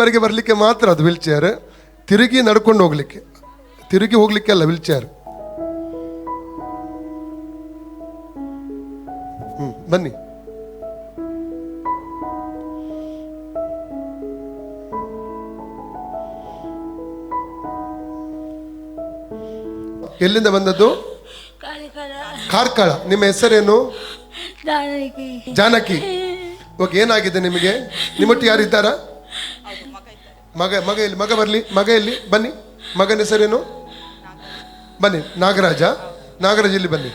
ವರೆಗೆ ಬರಲಿಕ್ಕೆ ಮಾತ್ರ ಅದು ವೀಲ್ ಚೇರ್ ತಿರುಗಿ ನಡ್ಕೊಂಡು ಹೋಗ್ಲಿಕ್ಕೆ. ತಿರುಗಿ ಹೋಗ್ಲಿಕ್ಕೆ ಅಲ್ಲ ವೀಲ್ ಚೇರ್ ಹ್ಮ್ ಬನ್ನಿ. ಎಲ್ಲಿಂದ ಬಂದದ್ದು? ಕಾರ್ಕಳ. ನಿಮ್ಮ ಹೆಸರೇನು? ಜಾನಕಿ. ಓಕೆ ಏನಾಗಿದೆ ನಿಮಗೆ? ನಿಮ್ಮೊಟ್ಟು ಯಾರು ಇದ್ದಾರಾ ಮಗ ಮಗ ಎಲ್ಲಿ? ಮಗ ಬರಲಿ ಮಗ ಎಲ್ಲಿ? ಬನ್ನಿ. ಮಗನ ಹೆಸರೇನು? ಬನ್ನಿ ನಾಗರಾಜ. ನಾಗರಾಜ ಇಲ್ಲಿ ಬನ್ನಿ.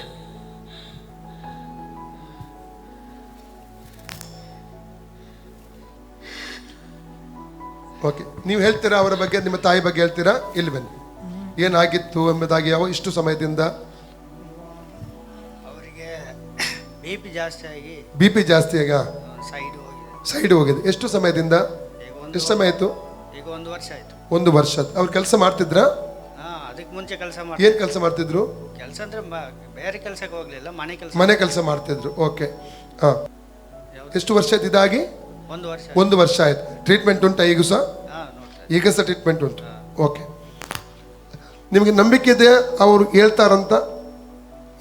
ಓಕೆ ನೀವು ಹೇಳ್ತೀರಾ ಅವರ ಬಗ್ಗೆ ನಿಮ್ಮ ತಾಯಿ ಬಗ್ಗೆ ಹೇಳ್ತೀರಾ? ಇಲ್ಲಿ ಬನ್ನಿ. ಏನಾಗಿತ್ತು ಎಂಬುದಾಗಿ ಯಾವ ಇಷ್ಟು ಸಮಯದಿಂದ? ಅವರಿಗೆ ಬಿ ಪಿ ಜಾಸ್ತಿ ಆಗಿ ಬಿ ಪಿ ಜಾಸ್ತಿ ಈಗ ಸೈಡ್ ಹೋಗಿದೆ. ಎಷ್ಟು ಸಮಯದಿಂದ? ಎಷ್ಟು ಸಮಯ ಆಯ್ತು? ಈಗ ಒಂದು ವರ್ಷ ಆಯ್ತು. ಒಂದು ವರ್ಷ ಅವ್ರು ಕೆಲಸ ಮಾಡ್ತಿದ್ರಾ? ಹಾ ಅದಕ್ಕೆ ಮುಂಚೆ ಕೆಲಸ ಮಾಡಿ ಏನ್ ಕೆಲಸ ಮಾಡ್ತಿದ್ರು? ಕೆಲಸ ಅಂದ್ರೆ ಮ- ಬೇರೆ ಕೆಲಸಕ್ಕೆ ಹೋಗ್ಲಿಲ್ಲ ಮನೆ ಕೆಲಸ. ಮನೆ ಕೆಲಸ ಮಾಡ್ತಿದ್ರು. ಓಕೆ. ಹಾ. ಎಷ್ಟು ವರ್ಷ ಆಯ್ತು ಇದಾಗಿ? ಒಂದು ವರ್ಷ ಒಂದು ವರ್ಷ ಆಯ್ತು. ಟ್ರೀಟ್ಮೆಂಟ್ ಉಂಟಾ ಈಗ ಸಹ? ಹಾ ನೋಡ್ತಾ ಈಗ ಸಹ ಟ್ರೀಟ್ಮೆಂಟ್ ಉಂಟು. ಓಕೆ. ನಿಮಗೆ ನಂಬಿಕೆ ಇದೆ ಅವರು ಹೇಳ್ತಾರಂತ?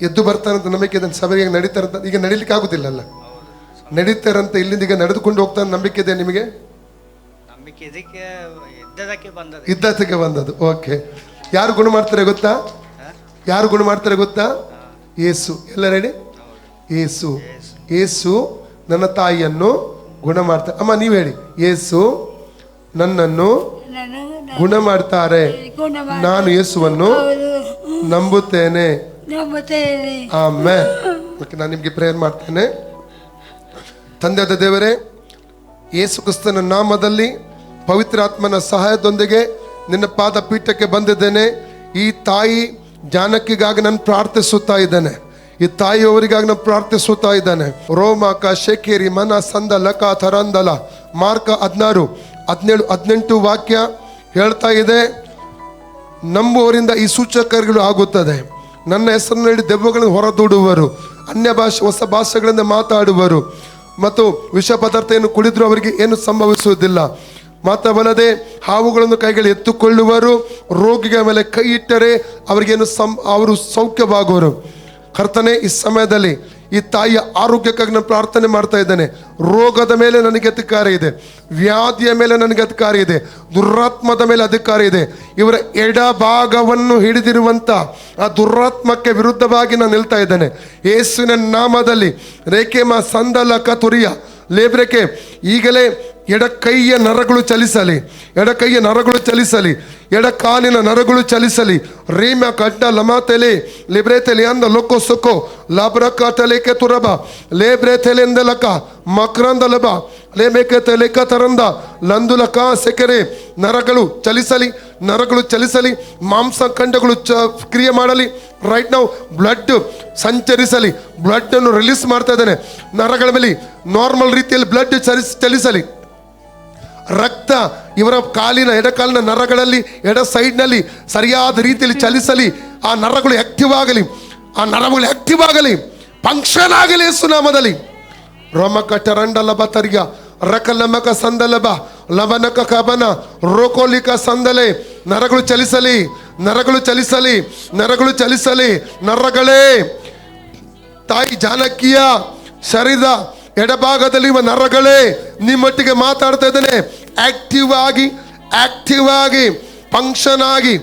ಎದ್ದು ಬರ್ತಾರಂತ ನಂಬಿಕೆ ಇದೆ ಸಭೆಗೆ ನಡೀತಾರಂತ ಈಗ ನಡೀಲಿಕ್ಕೆ ಆಗುದಿಲ್ಲಲ್ಲ ನಡೀತಾರಂತ ಇಲ್ಲಿಂದ ಈಗ ನಡೆದುಕೊಂಡು ಹೋಗ್ತಾರ ನಂಬಿಕೆ ಇದೆ ನಿಮಗೆ? ಇದಕ್ಕೆ ಇದ್ದದಕ್ಕೆ ಬಂದದ್ದು. ಓಕೆ ಯಾರು ಗುಣ ಮಾಡ್ತಾರೆ ಗೊತ್ತಾ? ಯಾರು ಗುಣ ಮಾಡ್ತಾರೆ ಗೊತ್ತಾ? ಏಸು. ಎಲ್ಲ ರೆಡಿ ಏಸು. ಏಸು. ನನ್ನ ತಾಯಿಯನ್ನು ಗುಣ ಮಾಡ್ತಾರೆ ಅಮ್ಮ ನೀವು ಹೇಳಿ. ಏಸು ನನ್ನನ್ನು ಗುಣ ಮಾಡ್ತಾರೆ. ನಾನು ಯೇಸುವನ್ನು ನಂಬುತ್ತೇನೆ. ಓಕೆ ನಾನು ನಿಮಗೆ ಪ್ರೇಯರ್ ಮಾಡ್ತೇನೆ. ತಂದೆಯಾದ ದೇವರೇ ಯೇಸು ಕ್ರಿಸ್ತನ ನಾಮದಲ್ಲಿ ಪವಿತ್ರಾತ್ಮನ ಸಹಾಯದೊಂದಿಗೆ ನಿನ್ನ ಪಾದ ಪೀಠಕ್ಕೆ ಬಂದಿದ್ದೇನೆ. ಈ ತಾಯಿ ಜಾನಕಿಗಾಗಿ ನಾನು ಪ್ರಾರ್ಥಿಸುತ್ತಾ ಇದ್ದೇನೆ. ಈ ತಾಯಿಯವರಿಗಾಗಿ ನಾನು ಪ್ರಾರ್ಥಿಸುತ್ತಾ ಇದ್ದಾನೆ. ರೋಮಕ ಶೇಖೇರಿ ಮನ ಸಂದ ಲಕ ಥರಂದಲ. ಮಾರ್ಕ ಹದಿನಾರು, ಹದಿನೇಳು, ಹದಿನೆಂಟು ವಾಕ್ಯ ಹೇಳ್ತಾ ಇದೆ. ನಂಬುವವರಿಂದ ಈ ಸೂಚಕಗಳು ಆಗುತ್ತದೆ. ನನ್ನ ಹೆಸರಿನಲ್ಲಿ ದೆವ್ವಗಳನ್ನು ಹೊರದೂಡುವರು. ಅನ್ಯ ಭಾಷೆ, ಹೊಸ ಭಾಷೆಗಳಿಂದ ಮಾತಾಡುವರು. ಮತ್ತು ವಿಷ ಪದಾರ್ಥವನ್ನು ಕುಡಿದ್ರು ಅವರಿಗೆ ಏನು ಸಂಭವಿಸುವುದಿಲ್ಲ. ಮಾತ್ರವಲ್ಲದೆ ಹಾವುಗಳನ್ನು ಕೈಗಳು ಎತ್ತುಕೊಳ್ಳುವರು, ರೋಗಿಗಳ ಮೇಲೆ ಕೈ ಇಟ್ಟರೆ ಅವರಿಗೇನು ಸಂ, ಅವರು ಸೌಖ್ಯವಾಗುವರು. ಕರ್ತನೆ, ಈ ಸಮಯದಲ್ಲಿ ಈ ತಾಯಿಯ ಆರೋಗ್ಯಕ್ಕಾಗಿ ನಾನು ಪ್ರಾರ್ಥನೆ ಮಾಡ್ತಾ ಇದ್ದೇನೆ. ರೋಗದ ಮೇಲೆ ನನಗೆ ಅಧಿಕಾರ ಇದೆ. ವ್ಯಾಧಿಯ ಮೇಲೆ ನನಗೆ ಅಧಿಕಾರ ಇದೆ. ದುರಾತ್ಮದ ಮೇಲೆ ಅಧಿಕಾರ ಇದೆ. ಇವರ ಎಡಭಾಗವನ್ನು ಹಿಡಿದಿರುವಂಥ ಆ ದುರಾತ್ಮಕ್ಕೆ ವಿರುದ್ಧವಾಗಿ ನಾನು ನಿಲ್ತಾ ಇದ್ದೇನೆ. ಯೇಸುವಿನ ನಾಮದಲ್ಲಿ ರೇಖೆಮ ಸಂದಲ ಕತುರಿಯ ಲೇಬ್ರೆಕೆ ಈಗಲೇ ಎಡ ಕೈಯ ನರಗಳು ಚಲಿಸಲಿ, ಎಡಕೈಯ ನರಗಳು ಚಲಿಸಲಿ ಎಡ ಕಾಲಿನ ನರಗಳು ಚಲಿಸಲಿ. ರೀಮ ಕಡ್ಡ ಲಮಾತೆಲೆ ತೆಲೆ ಲಿಬ್ರೆ ತೆಲೆ ಅಂದ ಲೊಕ್ಕೊ ಸೊಕ್ಕೊ ಲಬ್ರಕ ತಲೆಕೆ ತುರಬ ಲೇಬ್ರೆ ತೆಲೆಂದ ಲಕ, ಮಕ್ರಂದ ಲಬ ಲೇಮೇಕೆ ತೆಲೆಕ ತರಂದ ಲಂದುಲಕ ಸೆಕೆರೆ. ನರಗಳು ಚಲಿಸಲಿ ನರಗಳು ಚಲಿಸಲಿ, ಮಾಂಸಖಂಡಗಳು ಚ ಕ್ರಿಯೆ ಮಾಡಲಿ. ರೈಟ್ ನಾವು ಬ್ಲಡ್ ಸಂಚರಿಸಲಿ, ಬ್ಲಡ್ ಅನ್ನು ರಿಲೀಸ್ ಮಾಡ್ತಾ ಇದ್ದಾನೆ. ನರಗಳ ಮೇಲೆ ನಾರ್ಮಲ್ ರೀತಿಯಲ್ಲಿ ಬ್ಲಡ್ ಚಲಿಸ್ ಚಲಿಸಲಿ. ರಕ್ತ ಇವರ ಕಾಲಿನ, ಎಡಕಾಲಿನ ನರಗಳಲ್ಲಿ, ಎಡ ಸೈಡ್ನಲ್ಲಿ ಸರಿಯಾದ ರೀತಿಯಲ್ಲಿ ಚಲಿಸಲಿ. ಆ ನರಗಳು ಆಕ್ಟಿವ್ ಆಗಲಿ. ಆ ನರಗಳು ಆಕ್ಟಿವ್ ಆಗಲಿ. ಫಂಕ್ಷನ್ ಆಗಲಿ ಸುನಾಮದಲ್ಲಿ ರೋಮಕ ಟರಂಡ ಲಭ ತರ್ಗ. ರಕ ಲಮಕ ಸಂದಲಭ. ಲವನಕ ಕಬನ ರೋಕೋಲಿಕ ಸಂದಲೆ. ನರಗಳು ಚಲಿಸಲಿ. ನರಗಳು ಚಲಿಸಲಿ. ನರಗಳು ಚಲಿಸಲಿ. ನರಗಳೇ. ತಾಯಿ ಜಾನಕಿಯ ಶರೀರದ ಎಡಭಾಗದಲ್ಲಿ ಇವ ನರಗಳೇ, ನಿಮ್ಮೊಟ್ಟಿಗೆ ಮಾತಾಡ್ತಾ ಇದ್ದೇನೆ. ಆಕ್ಟಿವ್ ಆಗಿ ಆಕ್ಟಿವ್ ಆಗಿ ಫಂಕ್ಷನ್ ಆಗಿ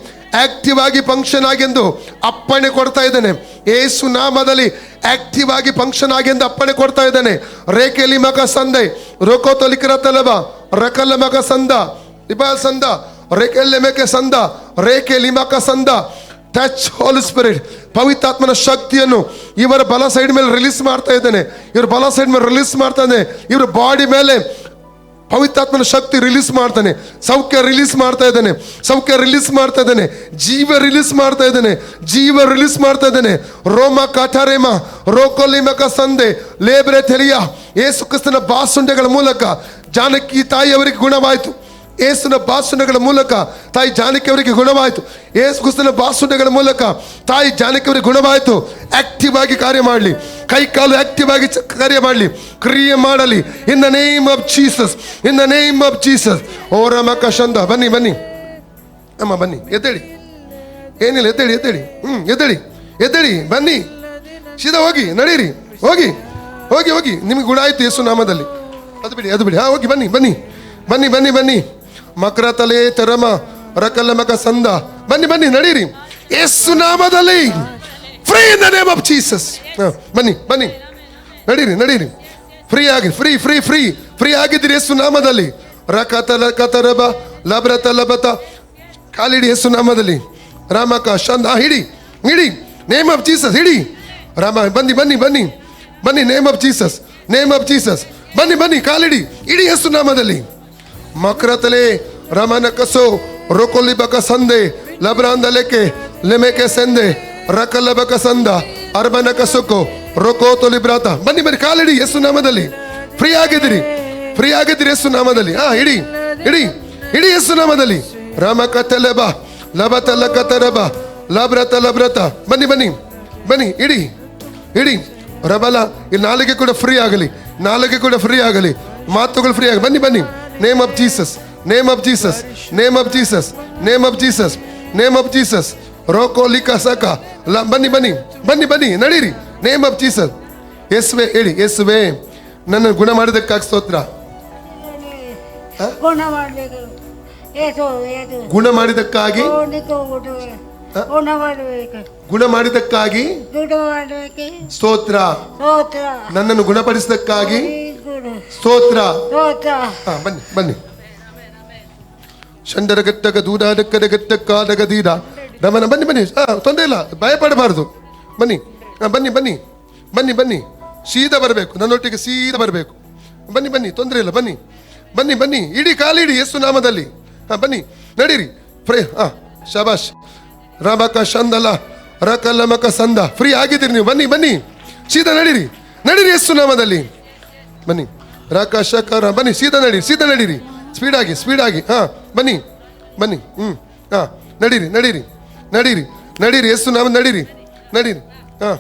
ಆಕ್ಟಿವ್ ಆಗಿ ಫಂಕ್ಷನ್ ಆಗಿ ಎಂದು ಅಪ್ಪಣೆ ಕೊಡ್ತಾ ಇದ್ದೇನೆ. ಏಸು ನಾಮದಲ್ಲಿ ಆಕ್ಟಿವ್ ಆಗಿ ಫಂಕ್ಷನ್ ಆಗಿ ಎಂದು ಅಪ್ಪಣೆ ಕೊಡ್ತಾ ಇದ್ದೇನೆ. ರೇಖೆಲಿ ಮಗ ಸಂದೆ ರೋಕೋತಲಿಕರ ತಲಬ ರಕಲ ಮಗ ಸಂದ ಇಬಾ ಸಂದ ರೇಖೆಲ್ಲೆ ಮೇಕೆ ಸಂದ ರೇಖೆ ಲಿಮಕ ಸಂದ ಟಚ್ ಹೋಲ್ ಸ್ಪಿರಿಟ್ ಪವಿತ್ರಾತ್ಮನ ಶಕ್ತಿಯನ್ನು ಇವರ ಬಲ ಸೈಡ್ ಮೇಲೆ ರಿಲೀಸ್ ಮಾಡ್ತಾ ಇದ್ದಾನೆ. ಇವರ ಬಲ ಸೈಡ್ ಮೇಲೆ ರಿಲೀಸ್ ಮಾಡ್ತಾನೆ ಇವರ ಬಾಡಿ ಮೇಲೆ ಪವಿತ್ರಾತ್ಮನ ಶಕ್ತಿ ರಿಲೀಸ್ ಮಾಡ್ತಾನೆ ಸೌಖ್ಯ ರಿಲೀಸ್ ಮಾಡ್ತಾ ಇದ್ದಾನೆ. ಸೌಖ್ಯ ರಿಲೀಸ್ ಮಾಡ್ತಾ ಇದ್ದಾನೆ. ಜೀವ ರಿಲೀಸ್ ಮಾಡ್ತಾ ಇದ್ದಾನೆ. ಜೀವ ರಿಲೀಸ್ ಮಾಡ್ತಾ ಇದ್ದಾನೆ. ರೋಮ ಕಾಠಾರೇಮ ರೋಕೋಲಿಮಕ ಸಂದೆ ಲೇಬ್ರೆ ಏಸು ಕ್ರಿಸ್ತನ ಬಾಸುಂಡೆಗಳ ಮೂಲಕ ಜಾನಕಿ ತಾಯಿಯವರಿಗೆ ಗುಣವಾಯಿತು. ಏಸುನ ಭಾಷಣಗಳ ಮೂಲಕ ತಾಯಿ ಜಾನಕಿ ಅವರಿಗೆ ಗುಣವಾಯಿತು. ಏಸು ಕುಸ್ತನ ಬಾಸುಂಡೆಗಳ ಮೂಲಕ ತಾಯಿ ಜಾನಕಿ ಅವರಿಗೆ ಗುಣವಾಯಿತು. ಆಕ್ಟಿವ್ ಆಗಿ ಕಾರ್ಯ ಮಾಡಲಿ. ಕೈ ಕಾಲು ಆಕ್ಟಿವ್ ಆಗಿ ಕಾರ್ಯ ಮಾಡಲಿ. ಕ್ರಿಯೆ ಮಾಡಲಿ. In the name of Jesus in the name of Jesus ಓ ಶಂದ ಬನ್ನಿ ಬನ್ನಿ. ಅಮ್ಮ, ಬನ್ನಿ. ಎದ್ದೇಳಿ. ಏನಿಲ್ಲ, ಎದ್ದೇಳಿ ಎದ್ದೇಳಿ. ಹ್ಮ್, ಎದ್ದೇಳಿ. ಎದ್ದೇಳಿ, ಬನ್ನಿ. ಸೀದಾ ಹೋಗಿ, ನಡೀರಿ. ಹೋಗಿ ಹೋಗಿ ಹೋಗಿ. ನಿಮ್ಗೆ ಗುಣ ಆಯಿತು ಯೇಸು ನಾಮದಲ್ಲಿ. ಅದು ಬಿಡಿ ಅದು ಬಿಡಿ. ಹಾ, ಹೋಗಿ, ಬನ್ನಿ ಬನ್ನಿ. ಬನ್ನಿ ಬನ್ನಿ ಬನ್ನಿ. ಮಕರ ತಲೆ ತೆರಮ ರಕಲ್ಲ ಮಕ ಸಂದ. ಬನ್ನಿ ಬನ್ನಿ, ನಡೀರಿ. ಯೇಸು ನಾಮದಲ್ಲಿ. Free in the name of Jesus ಬನ್ನಿ ಬನ್ನಿ. ನಡೀರಿ ನಡೀರಿ. ಫ್ರೀ ಆಗಿ ಫ್ರೀ ಫ್ರೀ ಫ್ರೀ ಫ್ರೀ ಆಗಿದ್ದೀರಿ ಯೇಸು ನಾಮದಲ್ಲಿ. ರಕತ ಲಕತರಬ ಲಬ್ರತ, ಲಬತ. ಕಾಲಿಡಿ ಯೇಸು ನಾಮದಲ್ಲಿ. ರಾಮಕ ಶಂದ ಹಿಡಿ. ಹಿಡಿ. ನೇಮ್ ಆಫ್ ಜೀಸಸ್ ಹಿಡಿ. ರಾಮ, ಬನ್ನಿ ಬನ್ನಿ ಬನ್ನಿ. ಬನ್ನಿ name of Jesus name of Jesus ಬನ್ನಿ ಬನ್ನಿ, ಕಾಲಿಡಿ. ಇಡಿ ಯೇಸು ನಾಮದಲ್ಲಿ. ಮಕ್ರತಲೆ, ರಮನ ಕಸೋ ರೊಕೊಲಿ ಬಕ ಸಂದೆ ಲಬ್ರಾಂದಲೆಕೆ ಲೆಮೆಕೆ ಸಂದೆ ರಕಲ್ಲ ಬಕ ಸಂದ ಅರ್ಬನ ರೊಕೋ ತೊಲಿ ಬ್ರಾತ. ಬನ್ನಿ ಬನ್ನಿ, ಕಾಲಿಡಿ ಯೇಸು ನಾಮದಲ್ಲಿ. ಫ್ರೀ ಆಗಿದ್ದೀರಿ. ಫ್ರೀ ಆಗಿದ್ದೀರಿ ಯೇಸು ನಾಮದಲ್ಲಿ. ಆ, ಇಡಿ ಇಡಿ ಇಡಿ ಯೇಸು ನಾಮದಲ್ಲಿ. ರಾಮ ಕತ್ತಲೆ ಲಬ ಲಬತ ಲಕತರ ಬಾ ಲಬ್ರತ ಲಬ್ರತ ಬನ್ನಿ ಬನ್ನಿ ಬನ್ನಿ, ಇಡಿ ಇಡಿ. ರಬಲ ಈ ನಾಲಿಗೆ ಕೂಡ ಫ್ರೀ ಆಗಲಿ, ನಾಲಿಗೆ ಕೂಡ ಫ್ರೀ ಆಗಲಿ, ಮಾತುಗಳು ಫ್ರೀ ಆಗಿ. ಬನ್ನಿ ಬನ್ನಿ. Name of Jesus name of Jesus name of Jesus name of Jesus name of Jesus Roko ಲಿಕಾ ಸಕ ಬನ್ನಿ ಬನ್ನಿ ಬನ್ನಿ ಬನ್ನಿ ನಡೀರಿ ನೇಮ್ ಆಫ್ ಜೀಸಸ್ ಯೇಸುವೆ ಹೇಳಿ ಯೇಸುವೆ ನನ್ನ ಗುಣ ಮಾಡಿದಕ್ಕಾಗಿ ಸ್ತೋತ್ರ? ಗುಣ ಮಾಡಿದಕ್ಕಾಗಿ? ಗುಣ. ಮಾಡಿದಕ್ಕಾಗಿ? ಸ್ತೋತ್ರ. ನನ್ನನ್ನು ಗುಣಪಡಿಸಿದಕ್ಕಾಗಿ? ಗುಣ ಸ್ತೋತ್ರ. ಹಾ ಬನ್ನಿ ಬನ್ನಿ. ಶಂಡರ ಗಟ್ಟಗ ನಮನ ಗಟ್ಟಕ್ಕಾದಗ ದೀಡ ರಮನ ಬನ್ನಿ ಬನ್ನಿ. ಹಾ ತೊಂದರೆ ಇಲ್ಲ. ಭಯಪಡಬಾರ್ದು ಬನ್ನಿ ಹಾ ಬನ್ನಿ ಬನ್ನಿ. ಬನ್ನಿ ಬನ್ನಿ. ಸೀದಾ ಬರಬೇಕು. ನನ್ನೊಟ್ಟಿಗೆ ಸೀದಾ ಬರಬೇಕು. ಬನ್ನಿ ಬನ್ನಿ. ತೊಂದರೆ ಇಲ್ಲ. ಬನ್ನಿ ಬನ್ನಿ ಬನ್ನಿ. ಇಡೀ ಕಾಲಿಡಿ ಯೇಸು ನಾಮದಲ್ಲಿ. ಹಾ ಬನ್ನಿ. ನಡೀರಿ. ಫ್ರೇ ಹಾ ಶಬಾಷ್. ರಮಕ ಶಂದಲ ರಕಲಮಕ ಸಂದ. ಫ್ರೀ ಆಗಿದ್ದೀರಿ ನೀವು. ಬನ್ನಿ ಬನ್ನಿ. ಸೀದಾ ನಡೀರಿ. ನಡೀರಿ ಯೇಸು ನಾಮದಲ್ಲಿ. ಬನ್ನಿ. ರಾಕ ಶಕರ ಬನ್ನಿ, ಸೀದಾ ನಡೀರಿ ಸೀದಾ ನಡೀರಿ. ಸ್ಪೀಡ್ ಆಗಿ ಸ್ಪೀಡ್ ಆಗಿ, ಹಾ, ಬನ್ನಿ ಬನ್ನಿ ಹ್ಞೂ ಹಾಂ, ನಡೀರಿ ನಡೀರಿ ನಡೀರಿ ನಡೀರಿ ಎಷ್ಟು ನಾವು ನಡೀರಿ ನಡೀರಿ, ಹಾಂ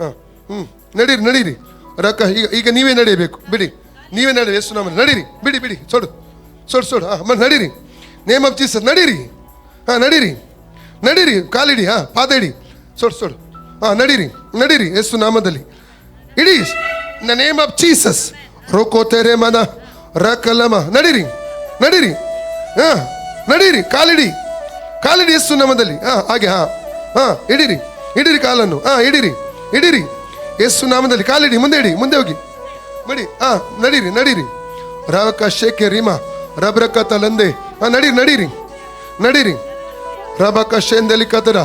ಹಾಂ ಹ್ಞೂ ನಡೀರಿ ನಡೀರಿ. ರಕ ಈಗ ಈಗ ನೀವೇ ನಡೆಯಬೇಕು, ಬಿಡಿ. ನೀವೇ ನಡೀರಿ ಎಷ್ಟು ನಾವು ನಡೀರಿ, ಬಿಡಿ ಬಿಡಿ, ಸೋಡು ಸೋಡು ಸೋಡು, ಹಾಂ ನಡೀರಿ. ನೇಮ್ ಆಫ್ ಜೀಸಸ್ ನಡೀರಿ, ಹಾಂ, ನಡೀರಿ ನಡೀರಿ, ಕಾಲಿಡಿ, ಹಾಂ ಪಾದ ಇಡಿ ಸೋಡು ಸೋಡು, ಹಾ, ನಡೀರಿ ನಡೀರಿ ಎಷ್ಟು ನಾಮದಲ್ಲಿ. ಇಡೀ ನ ನೇಮ್ ಆಫ್ ರೋಕೋ ತೆರೆ ಮನ ರಕಲಮ ನಡೀರಿ ನಡೀರಿ ಹಾ ನಡೀರಿ ಕಾಲಿಡಿ ಕಾಲಿಡಿ ಎಷ್ಟು ನಾಮದಲ್ಲಿ ಹಾ ಹಾಗೆ ಹಾ ಹಾ ಇಡೀರಿ ಇಡೀರಿ ಕಾಲನ್ನು ಹಾ ಇಡೀರಿ ಇಡೀರಿ ಯೇಸು ನಾಮದಲ್ಲಿ ಕಾಲಿಡಿ ಮುಂದೆ ಇಡಿ ಮುಂದೆ ಹೋಗಿ ಮಡಿ ಹಾ ನಡೀರಿ ನಡೀರಿ ರಾವಕ ಶೇಖೆ ರೀಮಾ ರಬ್ರಕ ತಲಂದೆ ಹಾ ನಡೀರಿ ನಡೀರಿ ನಡೀರಿ ರಬಕ ಶೇಂದಲಿ ಕತರ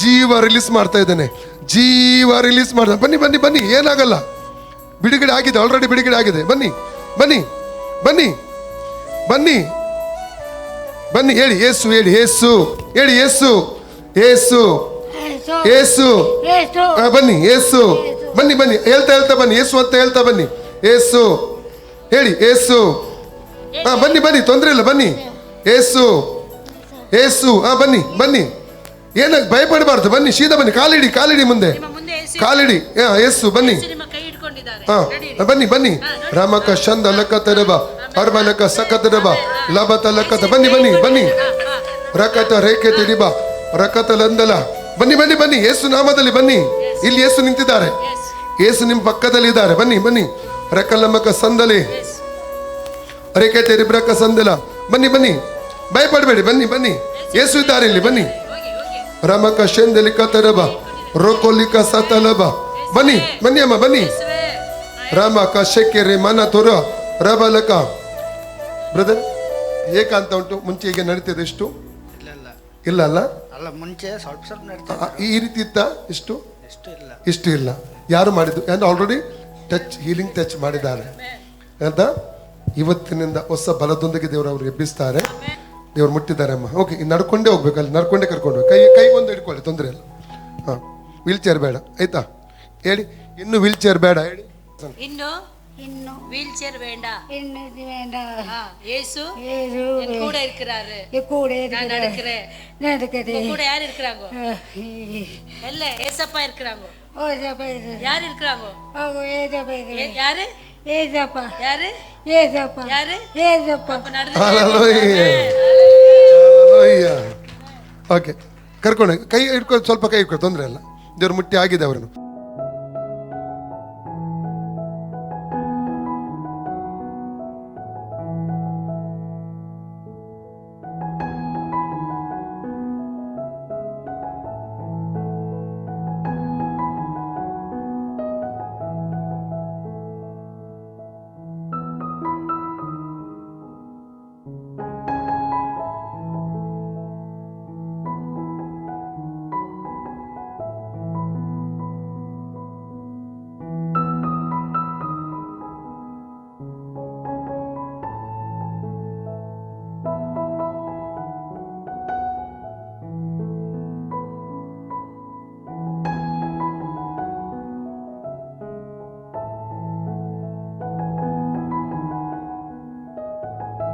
ಜೀವ ರಿಲೀಸ್ ಮಾಡ್ತಾ ಇದ್ದಾನೆ ಜೀವ ರಿಲೀಸ್ ಮಾಡ್ತಾ ಬನ್ನಿ ಬನ್ನಿ ಬನ್ನಿ ಏನಾಗಲ್ಲ. ಬಿಡುಗಡೆ ಆಗಿದೆ ಆಲ್ರೆಡಿ ಬಿಡುಗಡೆ ಆಗಿದೆ. ಬನ್ನಿ ಬನ್ನಿ ಬನ್ನಿ ಬನ್ನಿ ಬನ್ನಿ ಹೇಳಿ ಏಸು ಹೇಳಿ ಏಸು ಹೇಳಿ ಏಸು ಏಸು ಏಸು ಬನ್ನಿ ಏಸು ಬನ್ನಿ ಬನ್ನಿ ಹೇಳ್ತಾ ಹೇಳ್ತಾ ಬನ್ನಿ ಏಸು ಅಂತ ಹೇಳ್ತಾ ಬನ್ನಿ. ಏಸು ಹೇಳಿ ಏಸು ಹಾ ಬನ್ನಿ ಬನ್ನಿ ತೊಂದರೆ ಇಲ್ಲ ಬನ್ನಿ. ಏಸು ಏಸು ಹಾ ಬನ್ನಿ ಬನ್ನಿ. ಏನಕ್ಕೆ ಭಯಪಡಬಾರ್ದು ಬನ್ನಿ ಸೀದಾ ಬನ್ನಿ ಕಾಲಿಡಿ ಕಾಲಿಡಿ ಮುಂದೆ. ನಿಮ್ಮ ಮುಂದೆ ಕಾಲಿಡಿ ಹಾ ಏಸು ಬನ್ನಿ. ಹಾ ಬನ್ನಿ ಬನ್ನಿ. ರಾಮಕ ಶಂದ ಲಕ್ಕತ ರಬ ಅರ್ಬಲಕ ಸಕತ ರಬ ಲಬತ ಲಕ್ಕತ ಬನ್ನಿ ಬನ್ನಿ ಬನ್ನಿ. ರಕತ ರೇಖೆ ತೆರಿಬ ರಕತ ಲಂದಲ. ಬನ್ನಿ ಬನ್ನಿ ಬನ್ನಿ. ಯೇಸು ನಾಮದಲ್ಲಿ ಬನ್ನಿ. ಇಲ್ಲಿ ಯೇಸು ನಿಂತಿದ್ದಾರೆ. ಯೇಸು ನಿಮ್ಮ ಪಕ್ಕದಲ್ಲಿ ಇದ್ದಾರೆ. ಬನ್ನಿ ಬನ್ನಿ. ರಕಲಮಕ ಸಂದಲಿ. ರೇಖೆ ತೆರಿಬ್ರಕ ಸಂದಲ. ಬನ್ನಿ ಬನ್ನಿ. ಭಯಪಡಬೇಡಿ. ಬನ್ನಿ ಬನ್ನಿ. ಯೇಸು ಇದ್ದಾರೆ ಇಲ್ಲಿ. ಬನ್ನಿ. ರಮಕ ಶೆಂದಲಿಕ ಕತರಬ ರೋಕೋಲಿಕ ಸತಲಬ ಬನ್ನಿ ಬನ್ನಿ ಅಮ್ಮ ಬನ್ನಿ. ರಾಮಕ ಶೆಕೆರೆ ಮನ ತೊರ ರಬಲಕ. ಬ್ರದರ್ ಏಕಾಂತ ಉಂಟು? ಮುಂಚೆ ಈಗ ನಡೀತದೆ ಎಷ್ಟು? ಇಲ್ಲ ಅಲ್ಲ? ಅಲ್ಲ ಮುಂಚೆ ಸ್ವಲ್ಪ ಸ್ವಲ್ಪ ನಡೀತಾ ಈ ರೀತಿ ಇತ್ತ? ಇಷ್ಟು ಇಷ್ಟು ಇಲ್ಲ. ಇಷ್ಟು ಇಲ್ಲ. ಯಾರು ಮಾಡಿದ್ದು? ಅಂದ್ರೆ ಆಲ್ರೆಡಿ ಟಚ್ ಹೀಲಿಂಗ್ ಟಚ್ ಮಾಡಿದ್ದಾರೆ. ಅಂತ ಇವತ್ತಿನಿಂದ ಹೊಸ ಬಲದೊಂದಿಗೆ ದೇವರು ಅವರು ಎಬ್ಬಿಸ್ತಾರೆ. ದೇವ್ರು ಮುಟ್ಟಿದ್ದಾರೆ ಅಮ್ಮ. ಓಕೆ ನಡ್ಕೊಂಡೇ ಹೋಗ್ಬೇಕು ಅಲ್ಲಿ. ನಡ್ಕೊಂಡೇ ಕರ್ಕೊಂಡು ಕೈ ಒಂದು ಹಿಡ್ಕೊಳ್ಳಿ ತೊಂದರೆ ಇಲ್ಲ. ಹಾಂ. ವೀಲ್ ಚೇರ್ ಬೇಡ. ಆಯ್ತಾ? ಹೇಳಿ. ಇನ್ನು ವೀಲ್ ಚೇರ್ ಬೇಡ. ಹೇಳಿ. ಇನ್ನು ಇನ್ನು வீல் சேர் வேண்டாம் ಇನ್ನು ಇದು ಬೇಡ ஆ, இயேசு ಏರು என் கூட இருக்கிறாரு ಈ ಕೂಡ நான் நடக்கிறேன் ನಡಕದೆ உங்க கூட யார் இருக்கிறாங்க இல்ல ஏசப்பா இருக்கிறாங்க ಓ ಜಪ ಇದು யார் இருக்கிறாங்க ಹೋಗು ಏಜಪ್ಪ ಇದು ஏ- யாரு ಏಜಪ್ಪ யாரு ಏಜಪ್ಪ யாரு ಏಜಪ್ಪ அப்ப நடந்து ಓಕೆ ಕರ್ಕೊಂಡು ಕೈ ಇಟ್ಕೊ ಸ್ವಲ್ಪ ಕೈ ಇಟ್ಕೊ ತೊಂದರೆ ಇಲ್ಲ ದೇವ್ರು ಮುಟ್ಟಿ ಆಗಿದೆ ಅವರನ್ನು